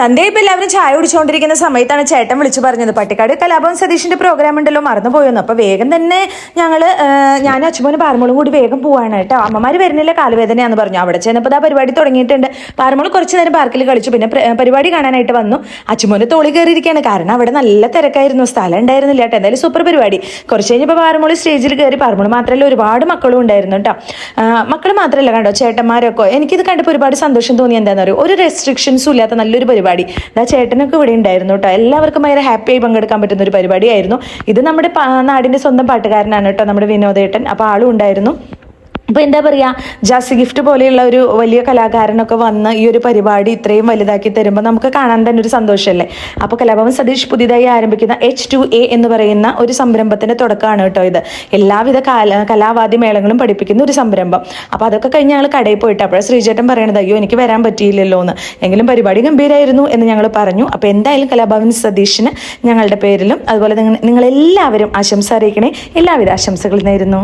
സന്ധ്യ ഇപ്പൊ എല്ലാവരും ചായ കുടിച്ചുകൊണ്ടിരിക്കുന്ന സമയത്താണ് ചേട്ടൻ വിളിച്ചു പറഞ്ഞത്. പട്ടിക്കാട് കലാഭവൻ സതീഷിന്റെ പ്രോഗ്രാം ഉണ്ടല്ലോ മറന്നു പോയെന്ന് അപ്പൊ വേഗം തന്നെ ഞങ്ങൾ ഞാൻ അച്ഛമോനും പാറമോളും കൂടി വേഗം പോവാണ് കേട്ടോ. അമ്മമാര് വരുന്നില്ല കാലുവേദനയാന്ന് പറഞ്ഞു. അവിടെ ചെന്നപ്പോൾ ആ പരിപാടി തുടങ്ങിയിട്ടുണ്ട്. പാറമോൾ കുറച്ച് നേരം പാർക്കിൽ കളിച്ചു. പിന്നെ പരിപാടി കാണാനായിട്ട് വന്നു. അച്ഛമോന് തോളി കയറിയിരിക്കുകയാണ്. കാരണം അവിടെ നല്ല തിരക്കായിരുന്നു. സ്ഥലം ഉണ്ടായിരുന്നില്ല കേട്ടോ. എന്തായാലും സൂപ്പർ പരിപാടി. കുറച്ച് കഴിഞ്ഞപ്പോൾ പാറമോൾ സ്റ്റേജിൽ കയറി. പാറമോൾ മാത്രമല്ല ഒരുപാട് മക്കളും ഉണ്ടായിരുന്നു കേട്ടോ. മക്കൾ മാത്രമല്ല കണ്ടോ ചേട്ടന്മാരൊക്കെ. എനിക്കിത് കണ്ടപ്പോൾ ഒരുപാട് സന്തോഷം തോന്നി. എന്താണെന്ന് പറയുക ഒരു റെസ്ട്രിക്ഷൻസും ഇല്ലാത്ത നല്ലൊരു പരിപാടി. ഇതാ ചേട്ടനൊക്കെ ഇവിടെ ഉണ്ടായിരുന്നു കേട്ടോ. എല്ലാവർക്കും ഭയങ്കര ഹാപ്പിയായി പങ്കെടുക്കാൻ പറ്റുന്ന ഒരു പരിപാടിയായിരുന്നു. ഇത് നമ്മുടെ നാടിന്റെ സ്വന്തം പാട്ടുകാരനാണ് കേട്ടോ നമ്മുടെ വിനോദേട്ടൻ. അപ്പോൾ ആളും ഉണ്ടായിരുന്നു. അപ്പോൾ എന്താ പറയുക ജാസ് ഗിഫ്റ്റ് പോലെയുള്ള ഒരു വലിയ കലാകാരനൊക്കെ വന്ന് ഈ ഒരു പരിപാടി ഇത്രയും വലുതാക്കി തരുമ്പോൾ നമുക്ക് കാണാൻ തന്നെ ഒരു സന്തോഷമല്ലേ അപ്പോൾ കലാഭവൻ സതീഷ് പുതിയതായി ആരംഭിക്കുന്ന എച്ച് ടു എ എന്ന് പറയുന്ന ഒരു സംരംഭത്തിന്റെ തുടക്കമാണ് കേട്ടോ ഇത്. എല്ലാവിധ കാല കലാവാദി മേളങ്ങളും പഠിപ്പിക്കുന്ന ഒരു സംരംഭം. അപ്പോൾ അതൊക്കെ കഴിഞ്ഞ് ഞങ്ങൾ കടയിൽ പോയിട്ട് അപ്പോൾ ശ്രീചേട്ടൻ പറയണത് അയ്യോ എനിക്ക് വരാൻ പറ്റിയില്ലല്ലോ എന്ന്. എങ്കിലും പരിപാടി ഗംഭീരമായിരുന്നു എന്ന് ഞങ്ങൾ പറഞ്ഞു. അപ്പോൾ എന്തായാലും കലാഭവൻ സതീഷിന് ഞങ്ങളുടെ പേരിലും അതുപോലെ നിങ്ങൾ നിങ്ങളെല്ലാവരും ആശംസ അറിയിക്കണേ. എല്ലാവിധ ആശംസകളും നേരുന്നു.